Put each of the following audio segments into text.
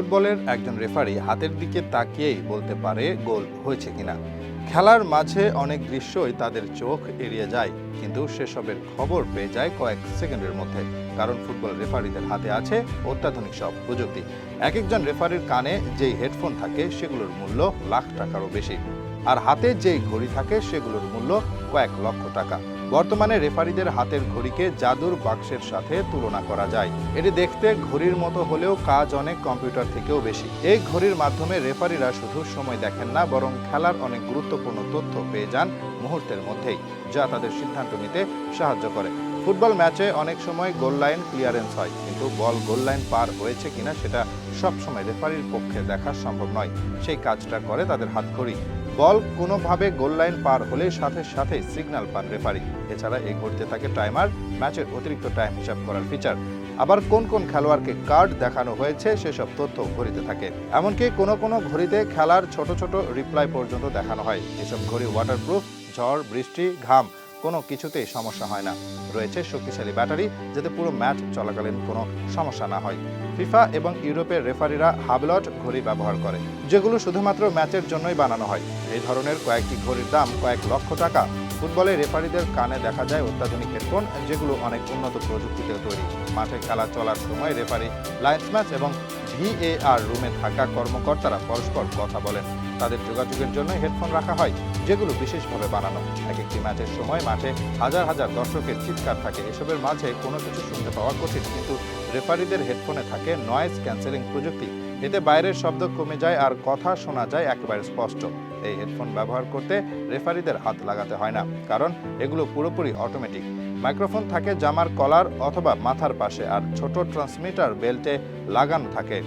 ফুটবলের একজন রেফারি হাতের দিকে তাকিয়েই বলতে পারে গোল হয়েছে কিনা। খেলার মাঝে অনেক দৃশ্যই তাদের চোখ এড়িয়ে যায়, কিন্তু সেসবের খবর পেয়ে যায় কয়েক সেকেন্ডের মধ্যে, কারণ ফুটবল রেফারিদের হাতে আছে অত্যাধুনিক সব প্রযুক্তি। এক একজন রেফারির কানে যেই হেডফোন থাকে, সেগুলোর মূল্য লাখ টাকারও বেশি। আর হাতে যেই ঘড়ি থাকে, সেগুলোর মূল্য কয়েক লক্ষ টাকা। বর্তমানে রেফারিদের হাতের ঘড়িকে জাদুর বাক্সের সাথে তুলনা করা যায়। এটি দেখতে ঘড়ির মতো হলেও কাজ অনেক কম্পিউটার থেকেও বেশি। এই ঘড়ির মাধ্যমে রেফারিরা শুধু সময় দেখেন না, বরং খেলার অনেক গুরুত্বপূর্ণ তথ্য পেয়ে যান মুহূর্তের মধ্যেই, যা তাদের সিদ্ধান্ত নিতে সাহায্য করে। ফুটবল ম্যাচে অনেক সময় গোল লাইন ক্লিয়ারেন্স হয়, কিন্তু বল গোল লাইন পার হয়েছে কিনা সেটা সবসময় রেফারির পক্ষে দেখা সম্ভব নয়। সেই কাজটা করে তাদের হাতঘড়ি বল কোনোভাবে গোল লাইন পার হলে সাথে সাথে সিগন্যাল পান রেফারি এছাড়া এই ঘড়িতে থাকে টাইমার ম্যাচের অতিরিক্ত টাইম হিসাব করার ফিচার আবার কোন কোন খেলোয়াড়কে কার্ড দেখানো হয়েছে সেসব তথ্য ঘড়িতে থাকে। এমনকি কোনো কোনো ঘড়িতে খেলার ছোট ছোট রিপ্লাই পর্যন্ত দেখানো হয়। এসব ঘড়ি ওয়াটারপ্রুফ ঝড়, বৃষ্টি, ঘাম, কোনো কিছুতেই সমস্যা হয় না। রয়েছে শক্তিশালী ব্যাটারি, যাতে পুরো ম্যাচ চলাকালীন কোনো সমস্যা না হয়। ফিফা এবং ইউরোপের রেফারিরা হাবলট ঘড়ি ব্যবহার করে, যেগুলো শুধুমাত্র ম্যাচের জন্যই বানানো হয়। এই ধরনের কয়েকটি ঘড়ির দাম কয়েক লক্ষ টাকা। ফুটবলে রেফারিদের কানে দেখা যায় অত্যাধুনিক হেডফোন, যেগুলো অনেক উন্নত প্রযুক্তিতে তৈরি। মাঠে খেলা চলার সময় রেফারি, লাইন্স ম্যাচ এবং ভিএআর রুমে থাকা কর্মকর্তারা পরস্পর কথা বলেন। তাদের যোগাযোগের জন্য হেডফোন রাখা হয়, যেগুলো বিশেষভাবে বানানো। এক একটি ম্যাচের সময় মাঠে হাজার হাজার দর্শকের চিৎকার থাকে, এসবের মাঝে কোনো কিছু শুনতে পাওয়া কঠিন। কিন্তু রেফারিদের হেডফোনে থাকে নয়েজ ক্যান্সেলিং প্রযুক্তি। এতে বাইরের শব্দ কমে যায় আর কথা শোনা যায় একেবারে স্পষ্ট। এই হেডফোন ব্যবহার করতে রেফারিদের হাত লাগাতে হয় না, কারণ এগুলো পুরোপুরি অটোমেটিক মাইক্রোফোন থাকে জামার কলার অথবা মাথার পাশে, আর ছোট ট্রান্সমিটার বেল্টে লাগানো থাকে।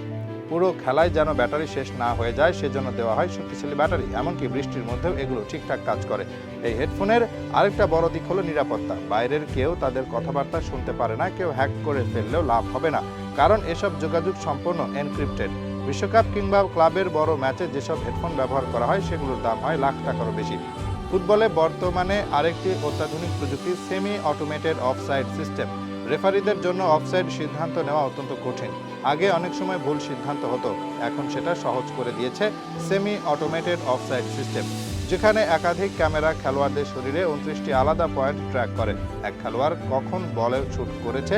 পুরো খেলায় যেন ব্যাটারি শেষ না হয়ে যায়, সেজন্য দেওয়া হয় শক্তিশালী ব্যাটারি। এমনকি বৃষ্টির মধ্যেও এগুলো ঠিকঠাক কাজ করে। এই হেডফোনের আরেকটা বড় দিক হলো নিরাপত্তা। বাইরের কেউ তাদের কথাবার্তা শুনতে পারে না, কেউ হ্যাক করে ফেললেও লাভ হবে না। কারণ এসব যোগাযোগ সম্পূর্ণ এনক্রিপ্টেড। বিশ্বকাপ কিংবা ক্লাবের বড় ম্যাচে যেসব হেডফোন ব্যবহার করা হয়, সেগুলোর দাম হয় লাখ টাকারও বেশি। ফুটবলে বর্তমানে আরেকটি অত্যাধুনিক প্রযুক্তি সেমি অটোমেটেড অফসাইড সিস্টেম। রেফারিদের জন্য অফসাইড সিদ্ধান্ত নেওয়া অত্যন্ত কঠিন। আগে অনেক সময় ভুল সিদ্ধান্ত হতো, এখন সেটা সহজ করে দিয়েছে সেমি অটোমেটেড অফসাইড সিস্টেম। যেখানে একাধিক ক্যামেরা খেলোয়াড়দের শরীরে উনত্রিশটি আলাদা পয়েন্ট ট্র্যাক করে। এক খেলোয়াড় কখন বলে শুট করেছে,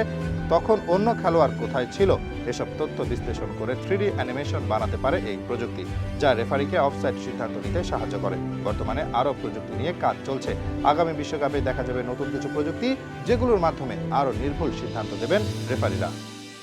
তখন অন্য খেলোয়াড় কোথায় ছিল, এসব তথ্য বিশ্লেষণ করে থ্রিডি অ্যানিমেশন বানাতে পারে এই প্রযুক্তি, যা রেফারিকে অফসাইড সিদ্ধান্ত নিতে সাহায্য করে। বর্তমানে আরও প্রযুক্তি নিয়ে কাজ চলছে। আগামী বিশ্বকাপে দেখা যাবে নতুন কিছু প্রযুক্তি, যেগুলোর মাধ্যমে আরও নির্ভুল সিদ্ধান্ত দেবেন রেফারিরা।